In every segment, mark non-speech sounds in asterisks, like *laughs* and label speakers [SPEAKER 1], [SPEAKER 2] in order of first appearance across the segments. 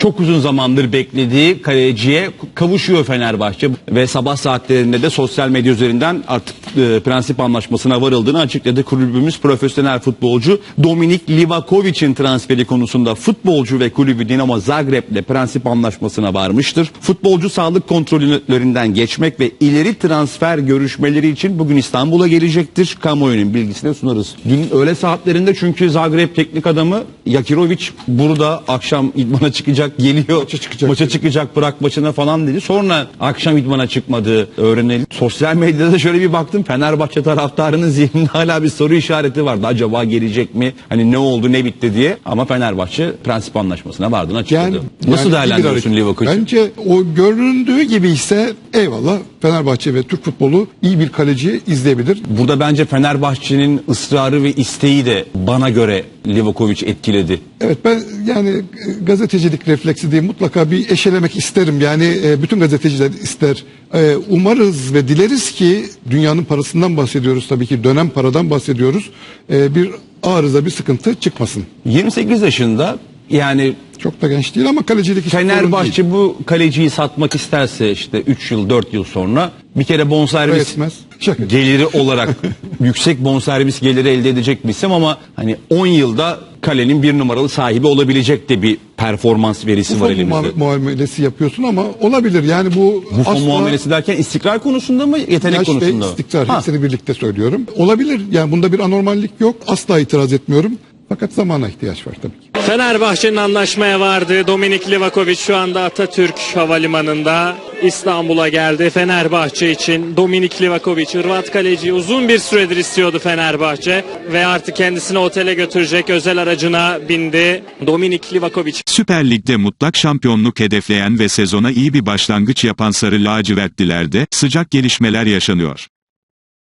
[SPEAKER 1] çok uzun zamandır beklediği kaleciye kavuşuyor Fenerbahçe ve sabah saatlerinde de sosyal medya üzerinden artık e, prensip anlaşmasına varıldığını açıkladı. Kulübümüz profesyonel futbolcu Dominik Livakovic'in transferi konusunda futbolcu ve kulübü Dinamo Zagreb'le prensip anlaşmasına varmıştır. Futbolcu sağlık kontrollerinden geçmek ve ileri transfer görüşmeleri için bugün İstanbul'a gelecektir. Kamuoyunun bilgisine sunarız. Dün öğle saatlerinde çünkü Zagreb teknik adamı Yakirovic burada akşam idmana çıkacak geliyor. Maça
[SPEAKER 2] çıkacak
[SPEAKER 1] Maça çıkacak bırak maçına falan dedi. Sonra akşam idmana çıkmadığı öğrenelim. Sosyal medyada şöyle bir baktım. Fenerbahçe taraftarının zihninde hala bir soru işareti vardı. Acaba gelecek mi? Hani ne oldu ne bitti diye. Ama Fenerbahçe prensip anlaşmasına vardığını açıkladı.
[SPEAKER 2] Yani,
[SPEAKER 1] Nasıl
[SPEAKER 2] yani
[SPEAKER 1] değerlendiriyorsun
[SPEAKER 2] hareket.
[SPEAKER 1] Livakovic'i?
[SPEAKER 2] Bence o göründüğü gibi ise eyvallah Fenerbahçe ve Türk futbolu iyi bir kaleci izleyebilir.
[SPEAKER 1] Burada bence Fenerbahçe'nin ısrarı ve isteği de bana göre Livakovic etkiledi.
[SPEAKER 2] Evet ben yani gazetecilik refleksi diye mutlaka bir eşelemek isterim. Yani e, bütün gazeteciler ister. E, umarız ve dileriz ki dünyanın parasından bahsediyoruz tabii ki dönem paradan bahsediyoruz. E, bir arıza bir sıkıntı çıkmasın.
[SPEAKER 1] 28 yaşında yani
[SPEAKER 2] Çok da genç değil ama kalecilik hiç sorun değil.
[SPEAKER 1] Fenerbahçe bu kaleciyi satmak isterse işte 3 yıl 4 yıl sonra bir kere bonservis
[SPEAKER 2] Etmez. Şaka. *laughs*
[SPEAKER 1] geliri olarak yüksek bonservis geliri elde edecek bir isim ama hani 10 yılda kalenin bir numaralı sahibi olabilecek de bir performans verisi var elimizde.
[SPEAKER 2] muam- muamelesi yapıyorsun ama olabilir. Yani bu
[SPEAKER 1] Bu
[SPEAKER 2] asla
[SPEAKER 1] muamelesi derken istikrar konusunda mı yetenek
[SPEAKER 2] yaş ve
[SPEAKER 1] konusunda mı?
[SPEAKER 2] istikrar
[SPEAKER 1] Ha,
[SPEAKER 2] hepsini birlikte söylüyorum. Olabilir. Yani bunda bir anormallik yok. Asla itiraz etmiyorum. Fakat zamana ihtiyaç var tabii ki.
[SPEAKER 3] Fenerbahçe'nin anlaşmaya vardığı Dominik Livakovic şu anda Atatürk Havalimanı'nda İstanbul'a geldi. Fenerbahçe için Dominik Livakovic Hırvat kaleci uzun bir süredir istiyordu Fenerbahçe ve artık kendisini otele götürecek özel aracına bindi. Dominik Livakovic
[SPEAKER 4] Süper Lig'de mutlak şampiyonluk hedefleyen ve sezona iyi bir başlangıç yapan Sarı Lacivertlilerde sıcak gelişmeler yaşanıyor.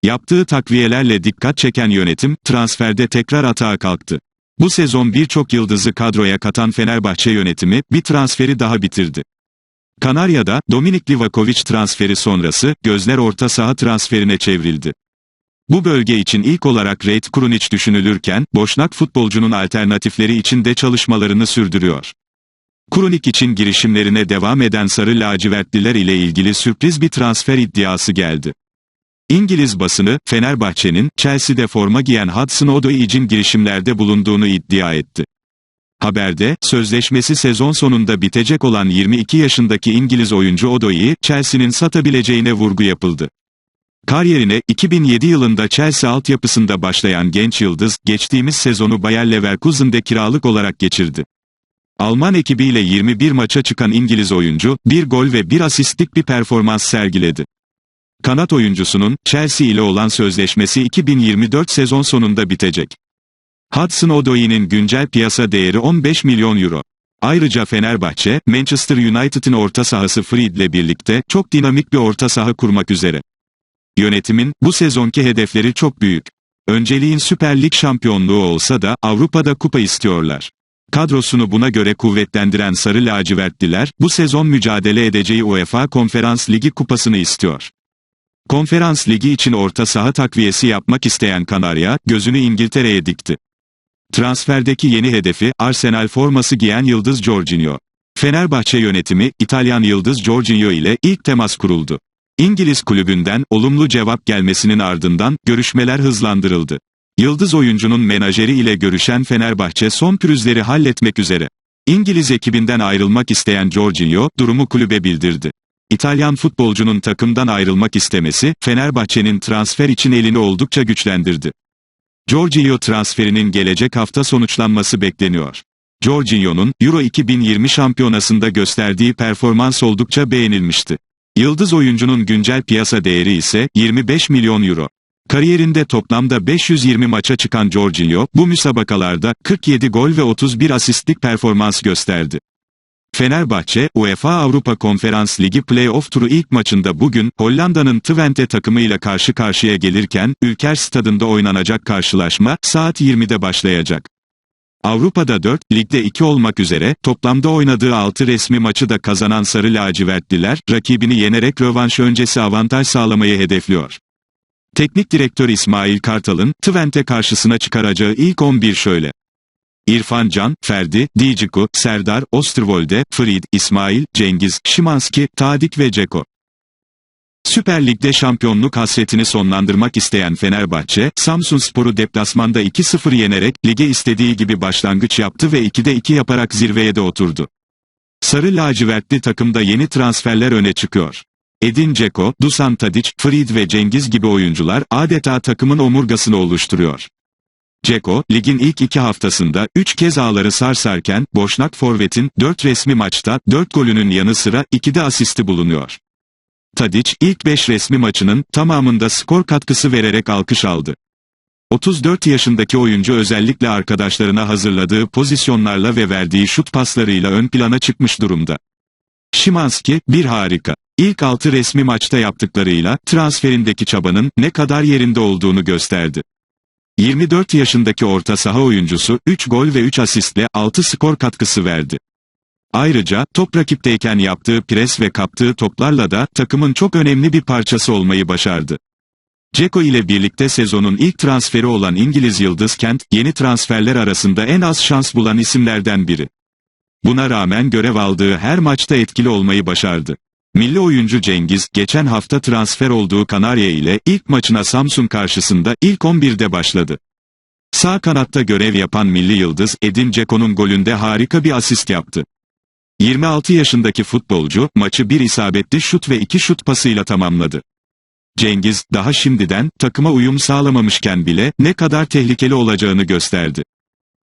[SPEAKER 4] Yaptığı takviyelerle dikkat çeken yönetim, transferde tekrar atağa kalktı. Bu sezon birçok yıldızı kadroya katan Fenerbahçe yönetimi, bir transferi daha bitirdi. Kanarya'da, Dominik Livakovic transferi sonrası, gözler orta saha transferine çevrildi. Bu bölge için ilk olarak Reit Krunic düşünülürken, Boşnak futbolcunun alternatifleri için de çalışmalarını sürdürüyor. Krunic için girişimlerine devam eden Sarı Lacivertliler ile ilgili sürpriz bir transfer iddiası geldi. İngiliz basını, Fenerbahçe'nin, Chelsea'de forma giyen Hudson Odoi için girişimlerde bulunduğunu iddia etti. Haberde, sözleşmesi sezon sonunda bitecek olan 22 yaşındaki İngiliz oyuncu Odoi'yi, Chelsea'nin satabileceğine vurgu yapıldı. Kariyerine 2007 yılında Chelsea altyapısında başlayan genç yıldız, geçtiğimiz sezonu Bayer Leverkusen'de kiralık olarak geçirdi. Alman ekibiyle 21 maça çıkan İngiliz oyuncu, bir gol ve bir asistlik bir performans sergiledi. Kanat oyuncusunun, Chelsea ile olan sözleşmesi 2024 sezon sonunda bitecek. Hudson Odoi'nin güncel piyasa değeri 15 milyon euro. Ayrıca Fenerbahçe, Manchester United'ın orta sahası Fried ile birlikte çok dinamik bir orta saha kurmak üzere. Yönetimin, bu sezonki hedefleri çok büyük. Önceliğin Süper Lig şampiyonluğu olsa da, Avrupa'da kupa istiyorlar. Kadrosunu buna göre kuvvetlendiren Sarı Lacivertliler, bu sezon mücadele edeceği UEFA Konferans Ligi kupasını istiyor. Konferans Ligi için orta saha takviyesi yapmak isteyen Kanarya, gözünü İngiltere'ye dikti. Transferdeki yeni hedefi, Arsenal forması giyen Yıldız Jorginho. Fenerbahçe yönetimi, İtalyan Yıldız Jorginho ile ilk temas kuruldu. İngiliz kulübünden, olumlu cevap gelmesinin ardından, görüşmeler hızlandırıldı. Yıldız oyuncunun menajeri ile görüşen Fenerbahçe son pürüzleri halletmek üzere. İngiliz ekibinden ayrılmak isteyen Jorginho, durumu kulübe bildirdi. İtalyan futbolcunun takımdan ayrılmak istemesi, Fenerbahçe'nin transfer için elini oldukça güçlendirdi. Jorginho transferinin gelecek hafta sonuçlanması bekleniyor. Jorginho'nun, Euro 2020 şampiyonasında gösterdiği performans oldukça beğenilmişti. Yıldız oyuncunun güncel piyasa değeri ise 25 milyon euro. Kariyerinde toplamda 520 maça çıkan Jorginho, bu müsabakalarda 47 gol ve 31 asistlik performans gösterdi. Fenerbahçe, UEFA Avrupa Konferans Ligi Play-off turu ilk maçında bugün, Hollanda'nın Twente takımıyla karşı karşıya gelirken, Ülker stadında oynanacak karşılaşma, saat 20'de başlayacak. Avrupa'da 4, ligde 2 olmak üzere, toplamda oynadığı 6 resmi maçı da kazanan Sarı Lacivertliler, rakibini yenerek rövanş öncesi avantaj sağlamayı hedefliyor. Teknik direktör İsmail Kartal'ın, Twente karşısına çıkaracağı ilk 11 şöyle. İrfan Can, Ferdi, Diciku, Serdar, Osterwolde, Frid, İsmail, Cengiz, Şimanski, Tadik ve Ceko. Süper Lig'de şampiyonluk hasretini sonlandırmak isteyen Fenerbahçe, Samsunspor'u deplasmanda 2-0 yenerek lige istediği gibi başlangıç yaptı ve 2'de 2 yaparak zirveye de oturdu. Sarı lacivertli takımda yeni transferler öne çıkıyor. Edin Dzeko, Dusan Tadic, Frid ve Cengiz gibi oyuncular adeta takımın omurgasını oluşturuyor. Ceko, ligin ilk iki haftasında 3 kez ağları sarsarken, Boşnak Forvet'in 4 resmi maçta 4 golünün yanı sıra 2'de asisti bulunuyor. Tadic, ilk 5 resmi maçının tamamında skor katkısı vererek alkış aldı. 34 yaşındaki oyuncu özellikle arkadaşlarına hazırladığı pozisyonlarla ve verdiği şut paslarıyla ön plana çıkmış durumda. Şimanski, bir harika. İlk 6 resmi maçta yaptıklarıyla, transferindeki çabanın ne kadar yerinde olduğunu gösterdi. 24 yaşındaki orta saha oyuncusu 3 gol ve 3 asistle 6 skor katkısı verdi. Ayrıca top rakipteyken yaptığı pres ve kaptığı toplarla da takımın çok önemli bir parçası olmayı başardı. Ceko ile birlikte sezonun ilk transferi olan İngiliz Yıldız Kent, yeni transferler arasında en az şans bulan isimlerden biri. Buna rağmen görev aldığı her maçta etkili olmayı başardı. Milli oyuncu Cengiz, geçen hafta transfer olduğu Kanarya ile ilk maçına Samsun karşısında ilk 11'de başladı. Sağ kanatta görev yapan Milli Yıldız, Edin Dzeko'nun golünde harika bir asist yaptı. 26 yaşındaki futbolcu, maçı bir isabetli şut ve iki şut pasıyla tamamladı. Cengiz, daha şimdiden, takıma uyum sağlamamışken bile, ne kadar tehlikeli olacağını gösterdi.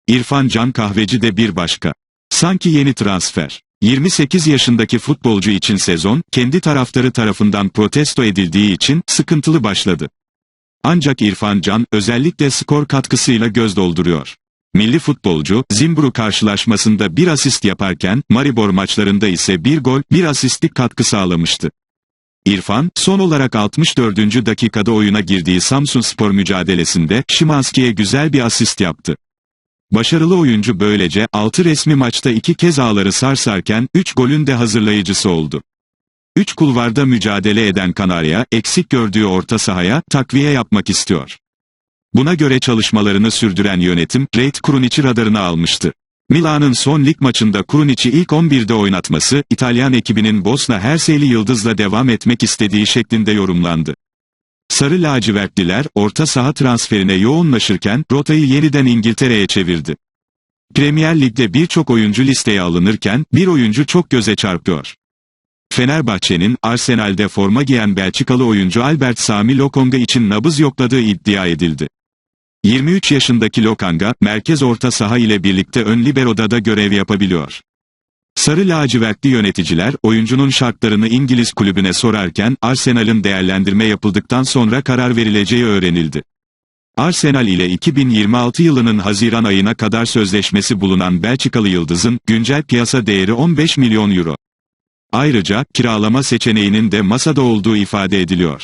[SPEAKER 4] İrfan Can Kahveci de bir başka. Sanki yeni transfer. 28 yaşındaki futbolcu için sezon, kendi taraftarı tarafından protesto edildiği için, sıkıntılı başladı. Ancak İrfan Can, özellikle skor katkısıyla göz dolduruyor. Milli futbolcu, Zimbru karşılaşmasında bir asist yaparken, Maribor maçlarında ise bir gol, bir asistlik katkı sağlamıştı. İrfan, son olarak 64. dakikada oyuna girdiği Samsun Spor mücadelesinde, Şimanski'ye güzel bir asist yaptı. Başarılı oyuncu böylece 6 resmi maçta 2 kez ağları sarsarken 3 golün de hazırlayıcısı oldu. 3 kulvarda mücadele eden Kanarya, eksik gördüğü orta sahaya takviye yapmak istiyor. Buna göre çalışmalarını sürdüren yönetim, Reit Krunic'i radarına almıştı. Milan'ın son lig maçında Krunic'i ilk 11'de oynatması, İtalyan ekibinin Bosna Herseyli Yıldız'la devam etmek istediği şeklinde yorumlandı. Sarı lacivertliler, orta saha transferine yoğunlaşırken, rotayı yeniden İngiltere'ye çevirdi. Premier Lig'de birçok oyuncu listeye alınırken, bir oyuncu çok göze çarpıyor. Fenerbahçe'nin, Arsenal'de forma giyen Belçikalı oyuncu Albert Sami Lokonga için nabız yokladığı iddia edildi. 23 yaşındaki Lokanga, merkez orta saha ile birlikte ön libero'da da görev yapabiliyor. Sarı lacivertli yöneticiler, oyuncunun şartlarını İngiliz kulübüne sorarken, Arsenal'ın değerlendirme yapıldıktan sonra karar verileceği öğrenildi. Arsenal ile 2026 yılının Haziran ayına kadar sözleşmesi bulunan Belçikalı Yıldız'ın, güncel piyasa değeri 15 milyon euro. Ayrıca, kiralama seçeneğinin de masada olduğu ifade ediliyor.